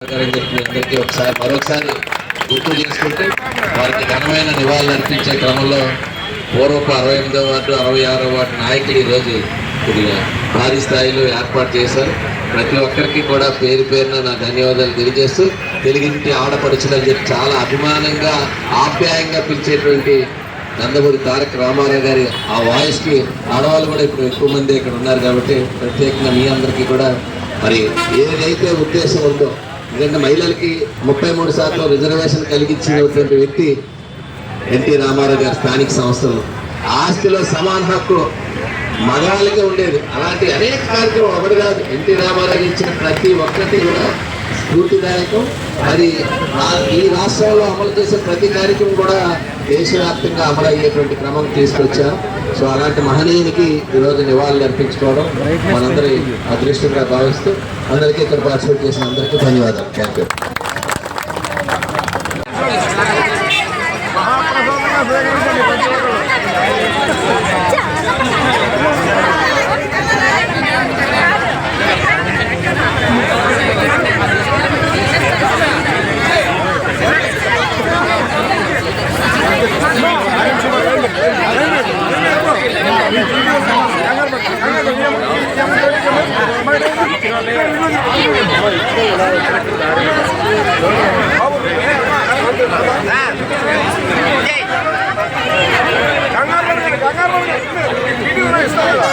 అందరికీ ఒకసారి మరొకసారి గుర్తు చేసుకుంటూ వారికి ఘనమైన నివాళులు అర్పించే క్రమంలో పూర్వపు అరవై ఎనిమిదో వార్డు అరవై ఆరో వార్డు నాయకులు ఈరోజు కొద్దిగా భారీ స్థాయిలో ఏర్పాటు చేశారు. ప్రతి ఒక్కరికి కూడా పేరు పేరున నా ధన్యవాదాలు తెలియజేస్తూ తెలుగింటి ఆడపడుచులని చెప్పి చాలా అభిమానంగా ఆప్యాయంగా పిలిచేటువంటి నందమూరి తారక రామారావు గారి ఆ వాయిస్కి ఆడవాళ్ళు కూడా ఇప్పుడు ఎక్కువ మంది ఇక్కడ ఉన్నారు కాబట్టి ప్రత్యేకంగా మీ అందరికీ కూడా మరి ఏదైతే ఉద్దేశం ఉందో ఎందుకంటే మహిళలకి ముప్పై మూడు శాతం రిజర్వేషన్ కలిగించినటువంటి వ్యక్తి ఎన్టీ రామారావు గారి స్థానిక సంస్థలు. ఆస్తిలో సమాన హక్కు మగాళ్ళకే ఉండేది. అలాంటి అనేక కార్యక్రమం ఒకటి కాదు. ఎన్టీ రామారావు ఇచ్చిన ప్రతి ఒక్కటి కూడా స్ఫూర్తిదాయకం మరి ఆ- ఈ రాష్ట్రంలో అమలు చేసే ప్రతి కార్యక్రమం కూడా దేశవ్యాప్తంగా అమలు అయ్యేటువంటి క్రమం తీసుకొచ్చారు. సో అలాంటి మహనీయునికి ఈరోజు నివాళులు అర్పించుకోవడం మనందరి అదృష్టంగా భావిస్తూ అందరికీ ఇక్కడ పార్టిసిపేట్ చేసిన అందరికీ ధన్యవాదాలు. థ్యాంక్ యూ కంగారు కంగారు పడకండి. వీడియో ఇస్తాను కదా.